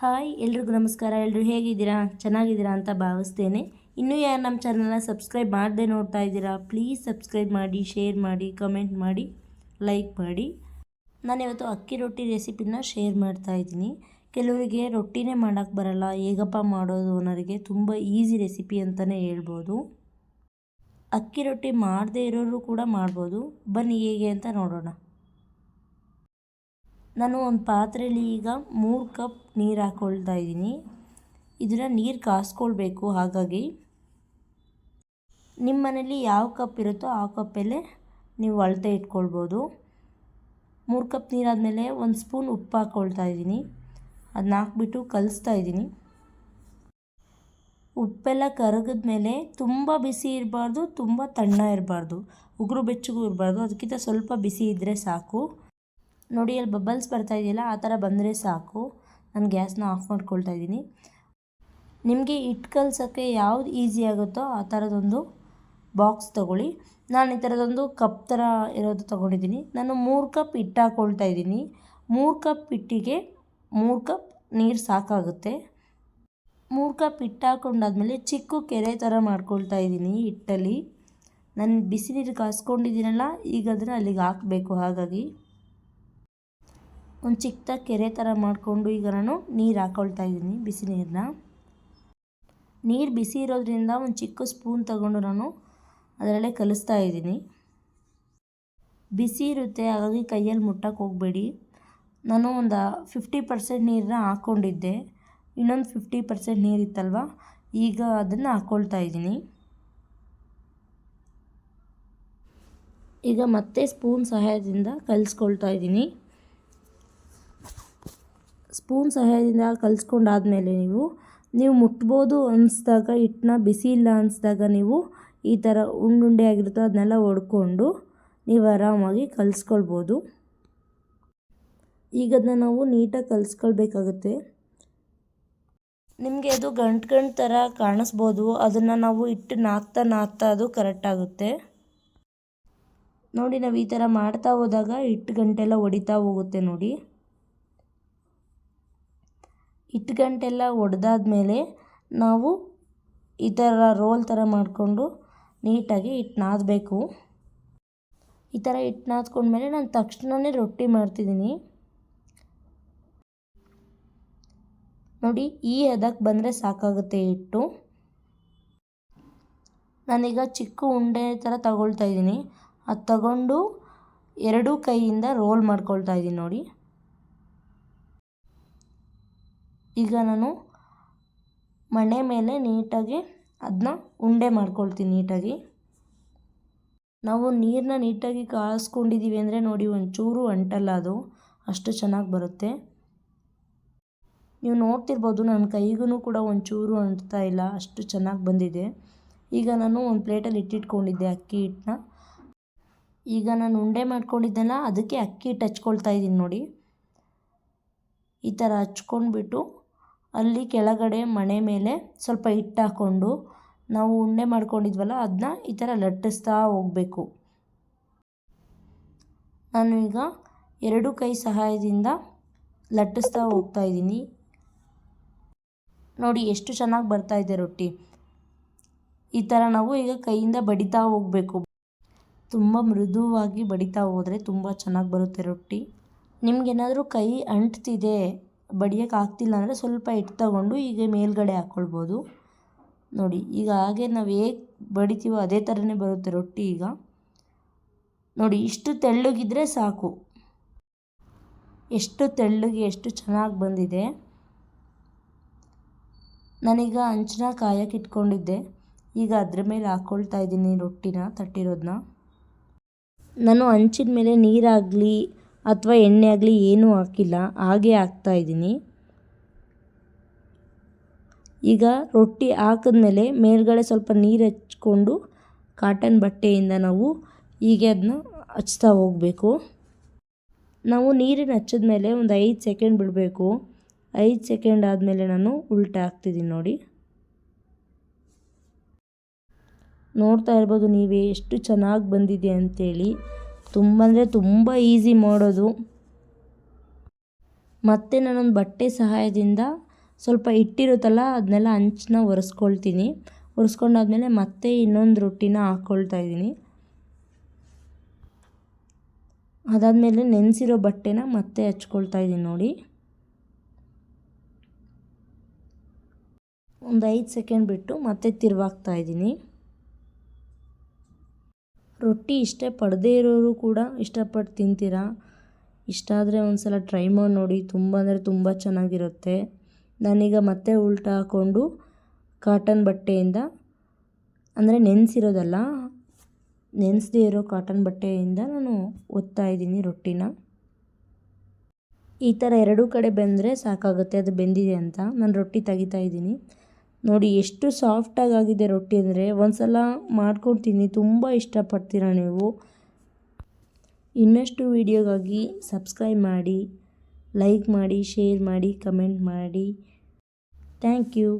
Hi, ಎಲ್ರಿಗೂ ನಮಸ್ಕಾರ. ಎಲ್ಲರೂ ಹೇಗಿದ್ದೀರಾ? ಚೆನ್ನಾಗಿದ್ದೀರಾ ಅಂತ ಭಾವಿಸ್ತೇನೆ. ಇನ್ನೂ ಯಾರು ನಮ್ಮ ಚಾನಲ್ನ ಸಬ್ಸ್ಕ್ರೈಬ್ ಮಾಡದೆ ನೋಡ್ತಾ ಇದ್ದೀರಾ ಪ್ಲೀಸ್ ಸಬ್ಸ್ಕ್ರೈಬ್ ಮಾಡಿ ಶೇರ್ ಮಾಡಿ ಕಮೆಂಟ್ ಮಾಡಿ ಲೈಕ್ ಮಾಡಿ. ನಾನು ಇವತ್ತು ಅಕ್ಕಿ ರೊಟ್ಟಿ ರೆಸಿಪಿನ ಶೇರ್ ಮಾಡ್ತಾ ಇದ್ದೀನಿ. ಕೆಲವರಿಗೆ ರೊಟ್ಟಿನೇ ಮಾಡೋಕ್ಕೆ ಬರಲ್ಲ, ಹೇಗಪ್ಪ ಮಾಡೋದು ಅನ್ನೋರಿಗೆ ತುಂಬ ಈಸಿ ರೆಸಿಪಿ ಅಂತಲೇ ಹೇಳ್ಬೋದು. ಅಕ್ಕಿ ರೊಟ್ಟಿ ಮಾಡದೇ ಇರೋರು ಕೂಡ ಮಾಡ್ಬೋದು. ಬನ್ನಿ ಹೇಗೆ ಅಂತ ನೋಡೋಣ. ನಾನು ಒಂದು ಪಾತ್ರೆಯಲ್ಲಿ ಈಗ ಮೂರು ಕಪ್ ನೀರು ಹಾಕ್ಕೊಳ್ತಾ ಇದ್ದೀನಿ. ಇದನ್ನು ನೀರು ಕಾಸ್ಕೊಳ್ಬೇಕು ಹಾಗಾಗಿ. ನಿಮ್ಮ ಮನೇಲಿ ಯಾವ ಕಪ್ ಇರುತ್ತೋ ಆ ಕಪ್ಪಲ್ಲೇ ನೀವು ಅಳತೆ ಇಟ್ಕೊಳ್ಬೋದು. ಮೂರು ಕಪ್ ನೀರಾದಮೇಲೆ ಒಂದು ಸ್ಪೂನ್ ಉಪ್ಪು ಹಾಕ್ಕೊಳ್ತಾ ಇದ್ದೀನಿ. ಅದನ್ನ ಹಾಕ್ಬಿಟ್ಟು ಕಲಿಸ್ತಾ ಇದ್ದೀನಿ. ಉಪ್ಪೆಲ್ಲ ಕರಗಿದ್ಮೇಲೆ ತುಂಬ ಬಿಸಿ ಇರಬಾರ್ದು, ತುಂಬ ತಣ್ಣ ಇರಬಾರ್ದು, ಉಗುರು ಬೆಚ್ಚಗೂ ಇರಬಾರ್ದು. ಅದಕ್ಕಿಂತ ಸ್ವಲ್ಪ ಬಿಸಿ ಇದ್ದರೆ ಸಾಕು. ನೋಡಿ, ಅಲ್ಲಿ ಬಬಲ್ಸ್ ಬರ್ತಾ ಇದೆಯಲ್ಲ, ಆ ಥರ ಬಂದರೆ ಸಾಕು. ನಾನು ಗ್ಯಾಸ್ನ ಆಫ್ ಮಾಡ್ಕೊಳ್ತಾ ಇದ್ದೀನಿ. ನಿಮಗೆ ಹಿಟ್ಟು ಕಲ್ಸೋಕ್ಕೆ ಯಾವ್ದು ಈಸಿ ಆಗುತ್ತೋ ಆ ಥರದೊಂದು ಬಾಕ್ಸ್ ತೊಗೊಳ್ಳಿ. ನಾನು ಈ ಥರದೊಂದು ಕಪ್ ಥರ ಇರೋದು ತೊಗೊಂಡಿದ್ದೀನಿ. ನಾನು ಮೂರು ಕಪ್ ಹಿಟ್ಟು ಹಾಕ್ಕೊಳ್ತಾ ಇದ್ದೀನಿ. ಮೂರು ಕಪ್ ಹಿಟ್ಟಿಗೆ ಮೂರು ಕಪ್ ನೀರು ಸಾಕಾಗುತ್ತೆ. ಮೂರು ಕಪ್ ಹಿಟ್ಟು ಹಾಕ್ಕೊಂಡಾದ್ಮೇಲೆ ಚಿಕ್ಕ ಕೆರೆ ಥರ ಮಾಡ್ಕೊಳ್ತಾ ಇದ್ದೀನಿ ಹಿಟ್ಟಲ್ಲಿ. ನಾನು ಬಿಸಿ ನೀರು ಕಾಸ್ಕೊಂಡಿದ್ದೀನಲ್ಲ, ಈಗ ಅದನ್ನು ಅಲ್ಲಿಗೆ ಹಾಕಬೇಕು ಹಾಗಾಗಿ. ಒಂದು ಚಿಕ್ಕದಾಗಿ ಕೆರೆ ಥರ ಮಾಡಿಕೊಂಡು ಈಗ ನಾನು ನೀರು ಹಾಕ್ಕೊಳ್ತಾ ಇದ್ದೀನಿ ಬಿಸಿ ನೀರನ್ನ ನೀರು ಬಿಸಿ ಇರೋದ್ರಿಂದ ಒಂದು ಚಿಕ್ಕ ಸ್ಪೂನ್ ತಗೊಂಡು ನಾನು ಅದರಲ್ಲೇ ಕಲಿಸ್ತಾ ಇದ್ದೀನಿ ಬಿಸಿ ಇರುತ್ತೆ, ಹಾಗಾಗಿ ಕೈಯಲ್ಲಿ ಮುಟ್ಟಕ್ಕೆ ಹೋಗಬೇಡಿ. ನಾನು ಒಂದು ಫಿಫ್ಟಿ ಪರ್ಸೆಂಟ್ ನೀರನ್ನ ಹಾಕ್ಕೊಂಡಿದ್ದೆ ಇನ್ನೊಂದು ಫಿಫ್ಟಿ ಪರ್ಸೆಂಟ್ ನೀರಿತ್ತಲ್ವ ಈಗ ಅದನ್ನು ಹಾಕ್ಕೊಳ್ತಾ ಇದ್ದೀನಿ ಈಗ ಮತ್ತೆ ಸ್ಪೂನ್ ಸಹಾಯದಿಂದ ಕಲಿಸ್ಕೊಳ್ತಾ ಇದ್ದೀನಿ ಸ್ಪೂನ್ ಸಹಾಯದಿಂದ ಕಲಿಸ್ಕೊಂಡಾದ್ಮೇಲೆ ನೀವು ನೀವು ಮುಟ್ಬೋದು ಅನಿಸ್ದಾಗ, ಹಿಟ್ಟನ್ನ ಬಿಸಿ ಇಲ್ಲ ಅನಿಸ್ದಾಗ ನೀವು ಈ ಥರ ಉಂಡುಂಡೆ ಆಗಿರುತ್ತೋ ಅದನ್ನೆಲ್ಲ ಒಡ್ಕೊಂಡು ನೀವು ಆರಾಮಾಗಿ ಕಲಿಸ್ಕೊಳ್ಬೋದು. ಈಗ ಅದನ್ನ ನಾವು ನೀಟಾಗಿ ಕಲಿಸ್ಕೊಳ್ಬೇಕಾಗುತ್ತೆ. ನಿಮಗೆ ಅದು ಗಂಟು ಗಂಟು ಥರ ಕಾಣಿಸ್ಬೋದು. ಅದನ್ನು ನಾವು ಇಟ್ಟು ನಾಗ್ತಾ ನಾಗ್ತಾ ಅದು ಕರೆಕ್ಟಾಗುತ್ತೆ ನೋಡಿ, ನಾವು ಈ ಥರ ಮಾಡ್ತಾ ಹೋದಾಗ ಹಿಟ್ಟು ಗಂಟೆಲ್ಲ ಹೊಡಿತಾ ಹೋಗುತ್ತೆ ನೋಡಿ. ಹಿಟ್ಟು ಗಂಟೆಲ್ಲ ಒಡೆದಾದ್ಮೇಲೆ ನಾವು ಈ ಥರ ರೋಲ್ ಥರ ಮಾಡಿಕೊಂಡು ನೀಟಾಗಿ ಹಿಟ್ಟು ನಾದಬೇಕು. ಈ ಥರ ಹಿಟ್ಟು ನಾದ್ಕೊಂಡ್ಮೇಲೆ ನಾನು ತಕ್ಷಣವೇ ರೊಟ್ಟಿ ಮಾಡ್ತಿದ್ದೀನಿ. ನೋಡಿ, ಈ ಹದಕ್ಕೆ ಬಂದರೆ ಸಾಕಾಗುತ್ತೆ ಹಿಟ್ಟು ನಾನೀಗ ಚಿಕ್ಕ ಉಂಡೆ ಥರ ತಗೊಳ್ತಾ ಇದ್ದೀನಿ. ಅದು ತಗೊಂಡು ಎರಡೂ ಕೈಯಿಂದ ರೋಲ್ ಮಾಡ್ಕೊಳ್ತಾ ಇದ್ದೀನಿ ನೋಡಿ. ಈಗ ನಾನು ಮಣೆ ಮೇಲೆ ನೀಟಾಗಿ ಅದನ್ನ ಉಂಡೆ ಮಾಡ್ಕೊಳ್ತೀನಿ ನೀಟಾಗಿ. ನಾವು ನೀರನ್ನ ನೀಟಾಗಿ ಕಾಯಿಸ್ಕೊಂಡಿದ್ದೀವಿ ಅಂದರೆ ನೋಡಿ, ಒಂಚೂರು ಅಂಟಲ್ಲ ಅದು, ಅಷ್ಟು ಚೆನ್ನಾಗಿ ಬರುತ್ತೆ. ನೀವು ನೋಡ್ತಿರ್ಬೋದು ನನ್ನ ಕೈಗೂ ಕೂಡ ಒಂಚೂರು ಅಂಟ್ತಾ ಇಲ್ಲ, ಅಷ್ಟು ಚೆನ್ನಾಗಿ ಬಂದಿದೆ. ಈಗ ನಾನು ಒಂದು ಪ್ಲೇಟಲ್ಲಿ ಇಟ್ಟಿಟ್ಕೊಂಡಿದ್ದೆ ಅಕ್ಕಿ ಹಿಟ್ಟನ್ನ. ಈಗ ನಾನು ಉಂಡೆ ಮಾಡ್ಕೊಂಡಿದ್ದೆಲ್ಲ ಅದಕ್ಕೆ ಅಕ್ಕಿ ಹಿಟ್ಟು ಹಚ್ಕೊಳ್ತಾ ಇದ್ದೀನಿ ನೋಡಿ. ಈ ಥರ ಹಚ್ಕೊಂಡ್ಬಿಟ್ಟು ಅಲ್ಲಿ ಕೆಳಗಡೆ ಮಣೆ ಮೇಲೆ ಸ್ವಲ್ಪ ಹಿಟ್ಟು ಹಾಕ್ಕೊಂಡು ನಾವು ಉಂಡೆ ಮಾಡ್ಕೊಂಡಿದ್ವಲ್ಲ ಅದನ್ನ ಈ ಥರ ಲಟ್ಟಿಸ್ತಾ ಹೋಗಬೇಕು. ನಾನು ಈಗ ಎರಡು ಕೈ ಸಹಾಯದಿಂದ ಲಟ್ಟಿಸ್ತಾ ಹೋಗ್ತಾ ಇದ್ದೀನಿ. ನೋಡಿ, ಎಷ್ಟು ಚೆನ್ನಾಗಿ ಬರ್ತಾ ಇದೆ ರೊಟ್ಟಿ. ಈ ಥರ ನಾವು ಈಗ ಕೈಯಿಂದ ಬಡಿತಾ ಹೋಗಬೇಕು. ತುಂಬ ಮೃದುವಾಗಿ ಬಡಿತಾ ಹೋದರೆ ತುಂಬ ಚೆನ್ನಾಗಿ ಬರುತ್ತೆ ರೊಟ್ಟಿ. ನಿಮಗೇನಾದರೂ ಕೈ ಅಂಟ್ತಿದೆ ಬಡಿಯೋಕೆ ಆಗ್ತಿಲ್ಲ ಅಂದರೆ ಸ್ವಲ್ಪ ಹಿಟ್ಟು ತಗೊಂಡು ಈಗ ಮೇಲ್ಗಡೆ ಹಾಕ್ಕೊಳ್ಬೋದು ನೋಡಿ, ಈಗ ಹಾಗೆ ನಾವು ಹೇಗೆ ಬಡಿತೀವೋ ಅದೇ ಥರನೇ ಬರುತ್ತೆ ರೊಟ್ಟಿ ಈಗ. ನೋಡಿ, ಇಷ್ಟು ತೆಳ್ಳಗಿದ್ರೆ ಸಾಕು. ಎಷ್ಟು ತೆಳ್ಳಗೆ, ಎಷ್ಟು ಚೆನ್ನಾಗಿ ಬಂದಿದೆ. ನಾನೀಗ ಅಂಚನ ಕಾಯಕ್ಕೆ ಇಟ್ಕೊಂಡಿದ್ದೆ. ಈಗ ಅದ್ರ ಮೇಲೆ ಹಾಕ್ಕೊಳ್ತಾ ಇದ್ದೀನಿ ರೊಟ್ಟಿನ ತಟ್ಟಿರೋದನ್ನ ನಾನು ಹಂಚಿನ ಮೇಲೆ ನೀರಾಗಲಿ ಅಥವಾ ಎಣ್ಣೆ ಆಗಲಿ ಏನೂ ಹಾಕಿಲ್ಲ, ಹಾಗೆ ಹಾಕ್ತಾಯಿದ್ದೀನಿ ಈಗ ರೊಟ್ಟಿ ಹಾಕಿದ್ಮೇಲೆ ಮೇಲ್ಗಡೆ ಸ್ವಲ್ಪ ನೀರು ಹಚ್ಕೊಂಡು ಕಾಟನ್ ಬಟ್ಟೆಯಿಂದ ನಾವು ಹೀಗೆ ಅದನ್ನ ಹಚ್ತಾ ಹೋಗಬೇಕು. ನಾವು ನೀರಿನ ಹಚ್ಚಿದ ಮೇಲೆ ಒಂದು ಐದು ಸೆಕೆಂಡ್ ಬಿಡಬೇಕು. ಐದು ಸೆಕೆಂಡ್ ಆದಮೇಲೆ ನಾನು ಉಲ್ಟಾ ಹಾಕ್ತಿದ್ದೀನಿ ನೋಡಿ. ನೋಡ್ತಾ ಇರ್ಬೋದು ನೀವೇ ಎಷ್ಟು ಚೆನ್ನಾಗಿ ಬಂದಿದೆ ಅಂಥೇಳಿ ತುಂಬ ಅಂದರೆ ತುಂಬ ಈಸಿ ಮಾಡೋದು. ಮತ್ತು ನಾನೊಂದು ಬಟ್ಟೆ ಸಹಾಯದಿಂದ ಸ್ವಲ್ಪ ಇಟ್ಟಿರುತ್ತಲ್ಲ, ಅದನ್ನೆಲ್ಲ ಹಂಚನ್ನ ಒರೆಸ್ಕೊಳ್ತೀನಿ. ಒರೆಸ್ಕೊಂಡಾದ್ಮೇಲೆ ಮತ್ತೆ ಇನ್ನೊಂದು ರೊಟ್ಟಿನ ಹಾಕ್ಕೊಳ್ತಾ ಇದ್ದೀನಿ. ಅದಾದಮೇಲೆ ನೆನೆಸಿರೋ ಬಟ್ಟೆನ ಮತ್ತೆ ಹಚ್ಕೊಳ್ತಾ ಇದ್ದೀನಿ ನೋಡಿ. ಒಂದು ಐದು ಸೆಕೆಂಡ್ ಬಿಟ್ಟು ಮತ್ತೆ ತಿರುವಾಗ್ತಾ ಇದ್ದೀನಿ. ರೊಟ್ಟಿ ಇಷ್ಟ ಪಡದೇ ಇರೋರು ಕೂಡ ಇಷ್ಟಪಟ್ಟು ತಿಂತೀರಾ? ಇಷ್ಟ ಆದರೆ ಒಂದು ಸಲ ಟ್ರೈ ಮಾಡಿ ನೋಡಿ. ತುಂಬ ಅಂದರೆ ತುಂಬ ಚೆನ್ನಾಗಿರುತ್ತೆ. ನಾನೀಗ ಮತ್ತೆ ಉಲ್ಟಾ ಹಾಕ್ಕೊಂಡು ಕಾಟನ್ ಬಟ್ಟೆಯಿಂದ, ಅಂದರೆ ನೆನೆಸಿರೋದಲ್ಲ, ನೆನೆಸದೇ ಇರೋ ಕಾಟನ್ ಬಟ್ಟೆಯಿಂದ ನಾನು ಒತ್ತಾ ಇದ್ದೀನಿ ರೊಟ್ಟಿನ. ಈ ಥರ ಎರಡೂ ಕಡೆ ಬೆಂದರೆ ಸಾಕಾಗುತ್ತೆ, ಅದು ಬೆಂದಿದೆ ಅಂತ. ನಾನು ರೊಟ್ಟಿ ತೆಗಿತಾ ಇದ್ದೀನಿ. ನೋಡಿ, ಎಷ್ಟು ಸಾಫ್ಟಾಗಿ ಆಗಿದೆ ರೊಟ್ಟಿ ಅಂದರೆ. ಒಂದು ಸಲ ಮಾಡ್ಕೊಡ್ತೀನಿ. ತುಂಬ ಇಷ್ಟಪಡ್ತೀರಾ ನೀವು? ಇನ್ನಷ್ಟು ವೀಡಿಯೋಗಾಗಿ ಸಬ್ಸ್ಕ್ರೈಬ್ ಮಾಡಿ ಲೈಕ್ ಮಾಡಿ ಶೇರ್ ಮಾಡಿ ಕಮೆಂಟ್ ಮಾಡಿ. Thank you